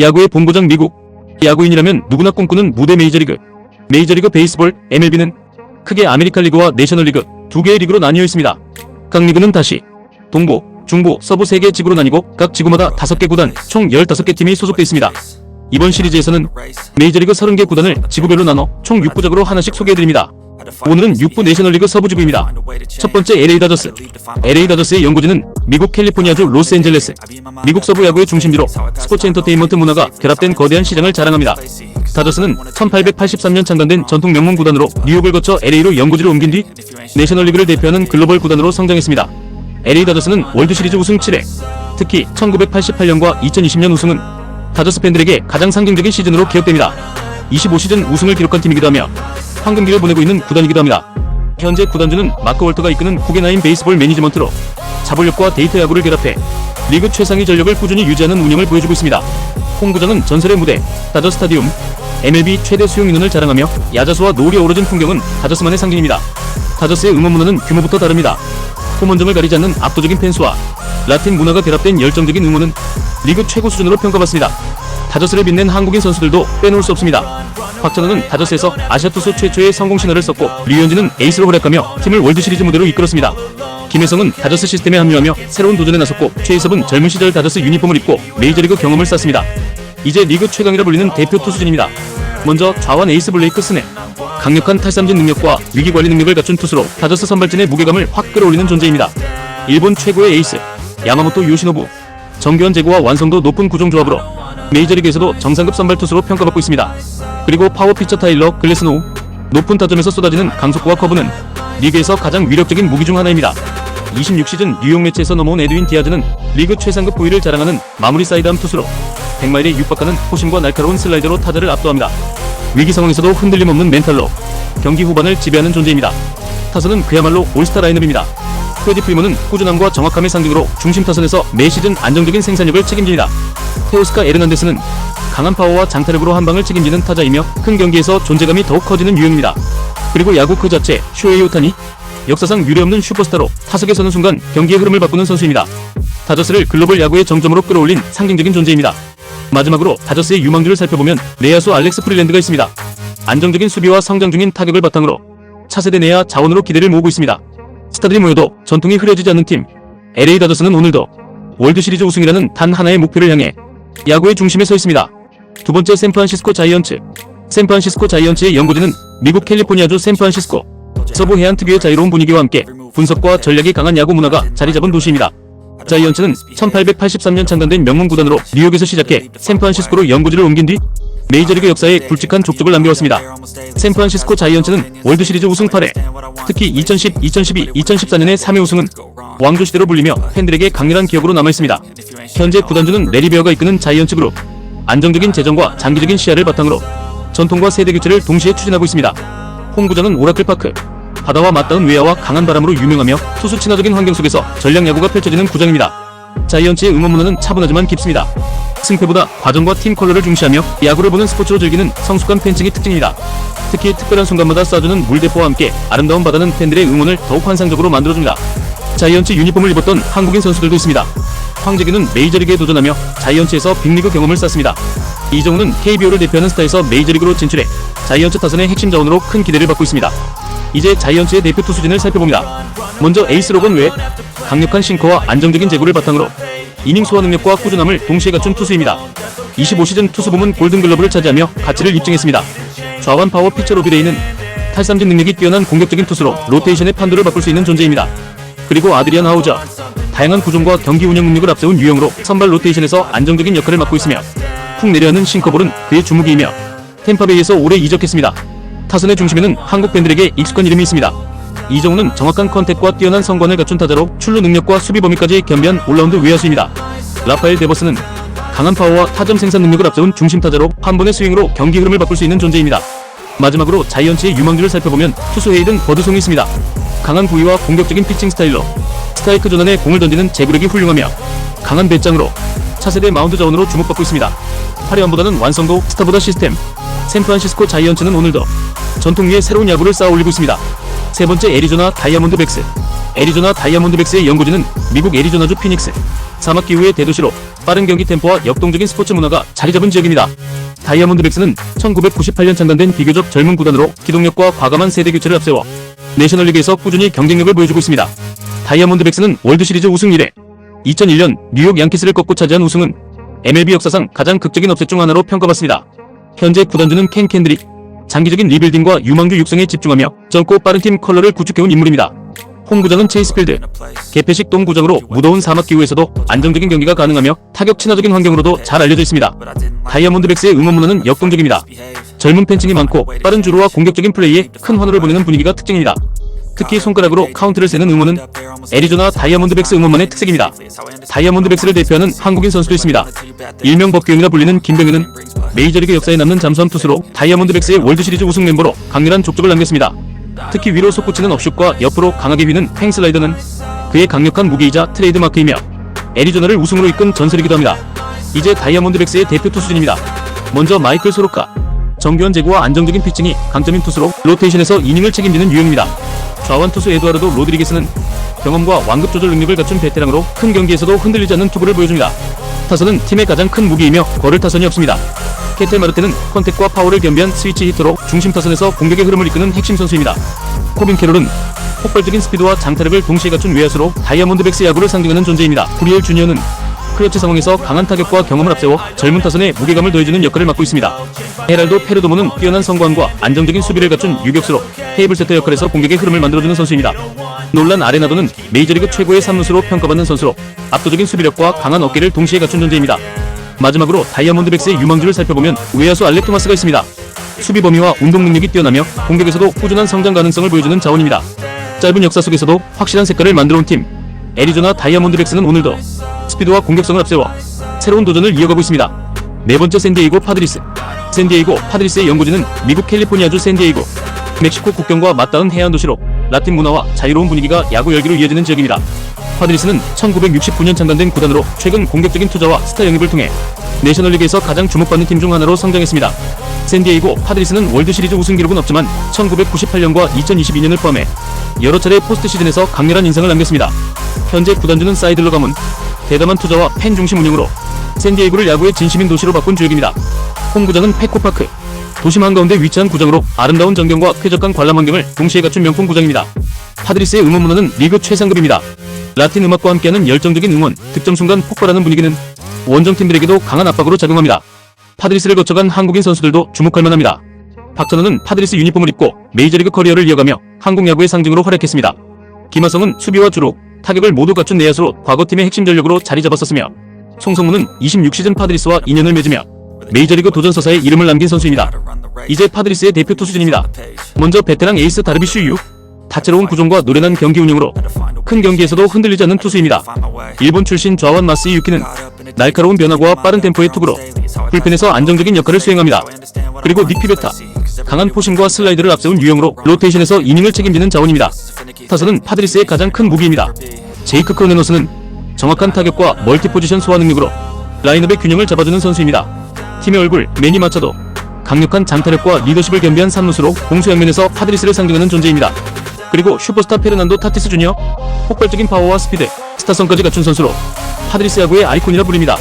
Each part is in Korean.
야구의 본고장 미국. 야구인이라면 누구나 꿈꾸는 무대 메이저리그. 메이저리그 베이스볼 MLB는 크게 아메리칸 리그와 내셔널리그 두 개의 리그로 나뉘어 있습니다. 각 리그는 다시 동부, 중부, 서부 세 개의 지구로 나뉘고 각 지구마다 5개 구단 총 15개 팀이 소속돼 있습니다. 이번 시리즈에서는 메이저리그 30개 구단을 지구별로 나눠 총 6부작으로 하나씩 소개해드립니다. 오늘은 6부 내셔널리그 서부지구입니다. 첫 번째 LA 다저스. LA 다저스의 연고지는 미국 캘리포니아주 로스앤젤레스. 미국 서부 야구의 중심지로 스포츠 엔터테인먼트 문화가 결합된 거대한 시장을 자랑합니다. 다저스는 1883년 창단된 전통 명문 구단으로 뉴욕을 거쳐 LA로 연고지를 옮긴 뒤 내셔널리그를 대표하는 글로벌 구단으로 성장했습니다. LA 다저스는 월드시리즈 우승 7회, 특히 1988년과 2020년 우승은 다저스 팬들에게 가장 상징적인 시즌으로 기억됩니다. 25시즌 우승을 기록한 팀이기도 하며 황금기를 보내고 있는 구단이기도 합니다. 현재 구단주는 마크 월터가 이끄는 구겐하임 베이스볼 매니지먼트로 자본력과 데이터 야구를 결합해 리그 최상위 전력을 꾸준히 유지하는 운영을 보여주고 있습니다. 홈구장은 전설의 무대, 다저 스타디움, MLB 최대 수용 인원을 자랑하며 야자수와 노을이 어우러진 풍경은 다저스만의 상징입니다. 다저스의 응원 문화는 규모부터 다릅니다. 홈원정을 가리지 않는 압도적인 팬수와 라틴 문화가 결합된 열정적인 응원은 리그 최고 수준으로 평가받습니다. 다저스를 빛낸 한국인 선수들도 빼놓을 수 없습니다. 박찬호는 다저스에서 아시아 투수 최초의 성공 신화를 썼고 류현진은 에이스로 활약하며 팀을 월드시리즈 무대로 이끌었습니다. 김혜성은 다저스 시스템에 합류하며 새로운 도전에 나섰고 최희섭은 젊은 시절 다저스 유니폼을 입고 메이저리그 경험을 쌓습니다. 이제 리그 최강이라 불리는 대표 투수진입니다. 먼저 좌완 에이스 블레이크 스냅. 강력한 탈삼진 능력과 위기 관리 능력을 갖춘 투수로 다저스 선발진의 무게감을 확 끌어올리는 존재입니다. 일본 최고의 에이스 야마모토 요시노부. 정교한 제고와 완성도 높은 구종 조합으로 메이저리그에서도 정상급 선발 투수로 평가받고 있습니다. 그리고 파워 피처 타일러 글래스노우. 높은 타점에서 쏟아지는 강속구와 커브는 리그에서 가장 위력적인 무기 중 하나입니다. 26시즌 뉴욕 매치에서 넘어온 에드윈 디아즈는 리그 최상급 부위를 자랑하는 마무리 사이드암 투수로 100마일에 육박하는 호심과 날카로운 슬라이더로 타자를 압도합니다. 위기 상황에서도 흔들림 없는 멘탈로 경기 후반을 지배하는 존재입니다. 타선은 그야말로 올스타 라인업입니다. 프레디 프리먼은 꾸준함과 정확함의 상징으로 중심 타선에서 매 시즌 안정적인 생산력을 책임집니다. 테오스카 에르난데스는 강한 파워와 장타력으로 한 방을 책임지는 타자이며 큰 경기에서 존재감이 더욱 커지는 유형입니다. 그리고 야구 그 자체 쇼헤이 오타니 역사상 유례없는 슈퍼스타로 타석에 서는 순간 경기의 흐름을 바꾸는 선수입니다. 다저스를 글로벌 야구의 정점으로 끌어올린 상징적인 존재입니다. 마지막으로 다저스의 유망주를 살펴보면 내야수 알렉스 프릴랜드가 있습니다. 안정적인 수비와 성장 중인 타격을 바탕으로 차세대 내야 자원으로 기대를 모으고 있습니다. 스타들이 모여도 전통이 흐려지지 않는 팀 LA 다저스는 오늘도 월드시리즈 우승이라는 단 하나의 목표를 향해 야구의 중심에 서 있습니다. 두 번째 샌프란시스코 자이언츠 샌프란시스코 자이언츠의 연고지는 미국 캘리포니아주 샌프란시스코 서부 해안 특유의 자유로운 분위기와 함께 분석과 전략이 강한 야구 문화가 자리 잡은 도시입니다. 자이언츠는 1883년 창단된 명문 구단으로 뉴욕에서 시작해 샌프란시스코로 연고지를 옮긴 뒤 메이저리그 역사에 굵직한 족적을 남겨왔습니다. 샌프란시스코 자이언츠는 월드시리즈 우승 8회, 특히 2010, 2012, 2014년의 3회 우승은 왕조 시대로 불리며 팬들에게 강렬한 기억으로 남아있습니다. 현재 구단주는 레리 베어가 이끄는 자이언츠 그룹. 안정적인 재정과 장기적인 시야를 바탕으로 전통과 세대 교체를 동시에 추진하고 있습니다. 홈구장은 오라클 파크. 바다와 맞닿은 외야와 강한 바람으로 유명하며 투수 친화적인 환경 속에서 전략 야구가 펼쳐지는 구장입니다. 자이언츠의 응원 문화는 차분하지만 깊습니다. 승패보다 과정과 팀 컬러를 중시하며 야구를 보는 스포츠로 즐기는 성숙한 팬층이 특징입니다. 특히 특별한 순간마다 쏴주는 물대포와 함께 아름다운 바다는 팬들의 응원을 더욱 환상적으로 만들어줍니다. 자이언츠 유니폼을 입었던 한국인 선수들도 있습니다. 황재균은 메이저리그에 도전하며 자이언츠에서 빅리그 경험을 쌓습니다. 이정우는 KBO를 대표하는 스타에서 메이저리그로 진출해 자이언츠 타선의 핵심 자원으로 큰 기대를 받고 있습니다. 이제 자이언츠의 대표 투수진을 살펴봅니다. 먼저 에이스 로건 외 강력한 싱커와 안정적인 제구를 바탕으로 이닝 소화 능력과 꾸준함을 동시에 갖춘 투수입니다. 25시즌 투수 부문 골든글러브를 차지하며 가치를 입증했습니다. 좌완 파워 피처 로 비레이는 탈삼진 능력이 뛰어난 공격적인 투수로 로테이션의 판도를 바꿀 수 있는 존재입니다. 그리고 아드리안 하우저 다양한 구종과 경기 운영 능력을 앞세운 유형으로 선발 로테이션에서 안정적인 역할을 맡고 있으며 푹 내려앉는 싱커볼은 그의 주무기이며 템파베이에서 오래 이적했습니다. 타선의 중심에는 한국 팬들에게 익숙한 이름이 있습니다. 이정우는 정확한 컨택과 뛰어난 성관을 갖춘 타자로 출루 능력과 수비 범위까지 겸비한 올라운드 외야수입니다. 라파엘 데버스는 강한 파워와 타점 생산 능력을 앞세운 중심 타자로 한 번의 스윙으로 경기 흐름을 바꿀 수 있는 존재입니다. 마지막으로 자이언츠의 유망주를 살펴보면 투수 헤이든 버드송이 있습니다. 강한 부위와 공격적인 피칭 스타일로 스트라이크 전환에 공을 던지는 제구력이 훌륭하며 강한 배짱으로 차세대 마운드 자원으로 주목받고 있습니다. 화려함보다는 완성도, 스타보다 시스템. 샌프란시스코 자이언츠는 오늘도 전통 위에 새로운 야구를 쌓아 올리고 있습니다. 세 번째 애리조나 다이아몬드 백스. 애리조나 다이아몬드백스의 연고지는 미국 애리조나주 피닉스. 사막 기후의 대도시로 빠른 경기 템포와 역동적인 스포츠 문화가 자리 잡은 지역입니다. 다이아몬드백스는 1998년 창단된 비교적 젊은 구단으로 기동력과 과감한 세대 교체를 앞세워 내셔널리그에서 꾸준히 경쟁력을 보여주고 있습니다. 다이아몬드백스는 월드시리즈 우승 이래 2001년 뉴욕 양키스를 꺾고 차지한 우승은 MLB 역사상 가장 극적인 업셋 중 하나로 평가받습니다. 현재 구단주는 켄 캔드릭, 장기적인 리빌딩과 유망주 육성에 집중하며 젊고 빠른 팀 컬러를 구축해온 인물입니다. 홈구장은 체이스필드, 개폐식 동구장으로 무더운 사막 기후에서도 안정적인 경기가 가능하며 타격 친화적인 환경으로도 잘 알려져 있습니다. 다이아몬드백스의 응원 문화는 역동적입니다. 젊은 팬층이 많고 빠른 주루와 공격적인 플레이에 큰 환호를 보내는 분위기가 특징입니다. 특히 손가락으로 카운트를 세는 응원은 애리조나 다이아몬드백스 응원만의 특색입니다. 다이아몬드백스를 대표하는 한국인 선수도 있습니다. 일명 법규형이라 불리는 김병현은 메이저리그 역사에 남는 잠수함 투수로 다이아몬드백스의 월드시리즈 우승 멤버로 강렬한 족적을 남겼습니다. 특히 위로 솟구치는 업슛과 옆으로 강하게 휘는 팽슬라이더는 그의 강력한 무기이자 트레이드마크이며 애리조나를 우승으로 이끈 전설이기도 합니다. 이제 다이아몬드백스의 대표 투수진입니다. 먼저 마이클 소로카. 정교한 제구와 안정적인 피칭이 강점인 투수로 로테이션에서 이닝을 책임지는 유형입니다. 좌완 투수 에두아르도 로드리게스는 경험과 완급 조절 능력을 갖춘 베테랑으로 큰 경기에서도 흔들리지 않는 투구를 보여줍니다. 타선은 팀의 가장 큰 무기이며 거를 타선이 없습니다. 케텔 마르테는 컨택과 파워를 겸비한 스위치 히터로 중심 타선에서 공격의 흐름을 이끄는 핵심 선수입니다. 코빈 캐롤은 폭발적인 스피드와 장타력을 동시에 갖춘 외야수로 다이아몬드백스 야구를 상징하는 존재입니다. 구리엘 주니어는 클러치 상황에서 강한 타격과 경험을 앞세워 젊은 타선에 무게감을 더해주는 역할을 맡고 있습니다. 헤랄도 페르도모는 뛰어난 성광과 안정적인 수비를 갖춘 유격수로 테이블 세터 역할에서 공격의 흐름을 만들어주는 선수입니다. 놀란 아레나도는 메이저리그 최고의 3루수로 평가받는 선수로 압도적인 수비력과 강한 어깨를 동시에 갖춘 존재입니다. 마지막으로 다이아몬드 백스의 유망주를 살펴보면 외야수 알렉 토마스가 있습니다. 수비 범위와 운동 능력이 뛰어나며 공격에서도 꾸준한 성장 가능성을 보여주는 자원입니다. 짧은 역사 속에서도 확실한 색깔을 만들어온 팀 애리조나 다이아몬드 백스는 오늘도 스피드와 공격성을 앞세워 새로운 도전을 이어가고 있습니다. 네 번째 샌디에이고 파드리스 샌디에이고 파드리스의 연고지는 미국 캘리포니아주 샌디에이고 멕시코 국경과 맞닿은 해안 도시로 라틴 문화와 자유로운 분위기가 야구 열기로 이어지는 지역입니다. 파드리스는 1969년 창단된 구단으로 최근 공격적인 투자와 스타 영입을 통해 내셔널리그에서 가장 주목받는 팀 중 하나로 성장했습니다. 샌디에이고 파드리스는 월드시리즈 우승 기록은 없지만 1998년과 2022년을 포함해 여러 차례 포스트 시즌에서 강렬한 인상을 남겼습니다. 현재 구단주는 사이들러 가문, 대담한 투자와 팬 중심 운영으로 샌디에이고를 야구의 진심인 도시로 바꾼 지역입니다. 홈구장은 페코파크, 도심 한가운데 위치한 구장으로 아름다운 전경과 쾌적한 관람 환경을 동시에 갖춘 명품 구장입니다. 파드리스의 응원 문화는 리그 최상급입니다. 라틴 음악과 함께하는 열정적인 응원, 득점 순간 폭발하는 분위기는 원정팀들에게도 강한 압박으로 작용합니다. 파드리스를 거쳐간 한국인 선수들도 주목할 만합니다. 박찬호는 파드리스 유니폼을 입고 메이저리그 커리어를 이어가며 한국 야구의 상징으로 활약했습니다. 김하성은 수비와 주로 타격을 모두 갖춘 내야수로 과거팀의 핵심 전력으로 자리 잡았었으며 송성문은 26시즌 파드리스와 인연을 맺으며 메이저리그 도전 서사에 이름을 남긴 선수입니다. 이제 파드리스의 대표 투수진입니다. 먼저 베테랑 에이스 다르비슈 유 다채로운 구종과 노련한 경기 운영으로 큰 경기에서도 흔들리지 않는 투수입니다. 일본 출신 좌완 마스이 유키는 날카로운 변화와 빠른 템포의 투구로 불펜에서 안정적인 역할을 수행합니다. 그리고 니피베타 강한 포심과 슬라이드를 앞세운 유형으로 로테이션에서 이닝을 책임지는 자원입니다. 타선은 파드리스의 가장 큰 무기입니다. 제이크 크로네노스는 정확한 타격과 멀티 포지션 소화 능력으로 라인업의 균형을 잡아주는 선수입니다. 팀의 얼굴 매니 마차도 강력한 장타력과 리더십을 겸비한 삼루수로 공수 양면에서 파드리스를 상징하는 존재입니다. 그리고 슈퍼스타 페르난도 타티스 주니어 폭발적인 파워와 스피드, 스타성까지 갖춘 선수로 파드리스 야구의 아이콘이라 불립니다.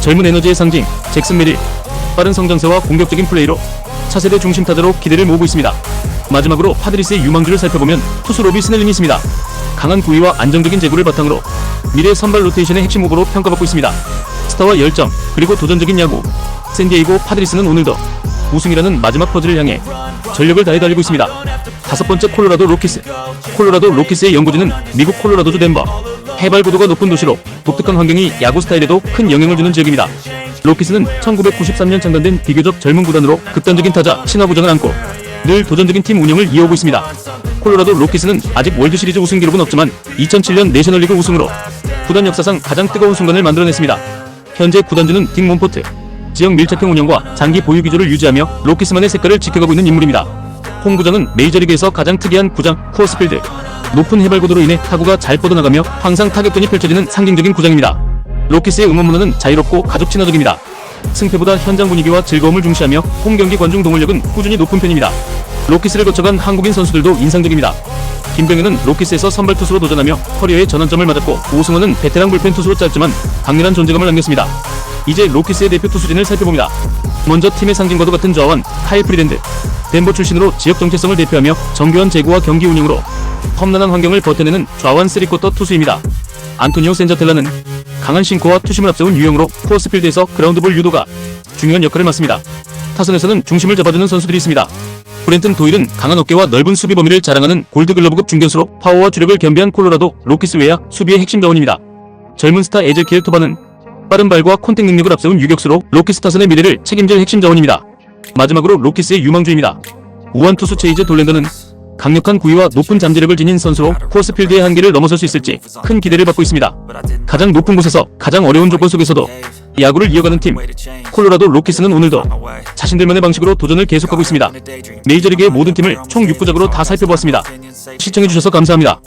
젊은 에너지의 상징 잭슨 메릴 빠른 성장세와 공격적인 플레이로 차세대 중심 타자로 기대를 모으고 있습니다. 마지막으로 파드리스의 유망주를 살펴보면 투수 로비 스넬링이 있습니다. 강한 구위와 안정적인 제구를 바탕으로 미래 선발 로테이션의 핵심 후보로 평가받고 있습니다. 스타와 열정 그리고 도전적인 야구 샌디에이고 파드리스는 오늘도 우승이라는 마지막 퍼즐을 향해 전력을 다해 달리고 있습니다. 다섯 번째 콜로라도 로키스 콜로라도 로키스의 연고지는 미국 콜로라도주 덴버 해발 고도가 높은 도시로 독특한 환경이 야구 스타일에도 큰 영향을 주는 지역입니다. 로키스는 1993년 창단된 비교적 젊은 구단으로 극단적인 타자 신화 부장을 안고 늘 도전적인 팀 운영을 이어오고 있습니다. 콜로라도 로키스는 아직 월드시리즈 우승 기록은 없지만 2007년 내셔널리그 우승으로 구단 역사상 가장 뜨거운 순간을 만들어냈습니다. 현재 구단주는 딕 몬포트 지역 밀착형 운영과 장기 보유 기조를 유지하며 로키스만의 색깔을 지켜가고 있는 인물입니다. 홈구장은 메이저리그에서 가장 특이한 구장 쿠어스필드 높은 해발 고도로 인해 타구가 잘 뻗어나가며 항상 타격전이 펼쳐지는 상징적인 구장입니다. 로키스의 응원 문화는 자유롭고 가족 친화적입니다. 승패보다 현장 분위기와 즐거움을 중시하며 홈 경기 관중 동원력은 꾸준히 높은 편입니다. 로키스를 거쳐간 한국인 선수들도 인상적입니다. 김병현은 로키스에서 선발 투수로 도전하며 커리어의 전환점을 맞았고 오승원은 베테랑 불펜 투수로 짧지만 강렬한 존재감을 남겼습니다. 이제 로키스의 대표 투수진을 살펴봅니다. 먼저 팀의 상징과도 같은 좌완 카일 프리랜드 덴버 출신으로 지역 정체성을 대표하며 정교한 제구와 경기 운영으로 험난한 환경을 버텨내는 좌완 3쿼터 투수입니다. 안토니오 센자텔라는 강한 싱커와 투심을 앞세운 유형으로 코어스필드에서 그라운드볼 유도가 중요한 역할을 맡습니다. 타선에서는 중심을 잡아주는 선수들이 있습니다. 브렌튼 도일은 강한 어깨와 넓은 수비 범위를 자랑하는 골드글러브급 중견수로 파워와 주력을 겸비한 콜로라도 로키스 외야 수비의 핵심 자원입니다. 젊은 스타 에제키엘 토바는 빠른 발과 콘택 능력을 앞세운 유격수로 로키스 타선의 미래를 책임질 핵심 자원입니다. 마지막으로 로키스의 유망주입니다. 우한 투수 체이즈 돌랜더는 강력한 구위와 높은 잠재력을 지닌 선수로 코스필드의 한계를 넘어설 수 있을지 큰 기대를 받고 있습니다. 가장 높은 곳에서 가장 어려운 조건 속에서도 야구를 이어가는 팀 콜로라도 로키스는 오늘도 자신들만의 방식으로 도전을 계속하고 있습니다. 메이저리그의 모든 팀을 총 6부작으로 다 살펴보았습니다. 시청해주셔서 감사합니다.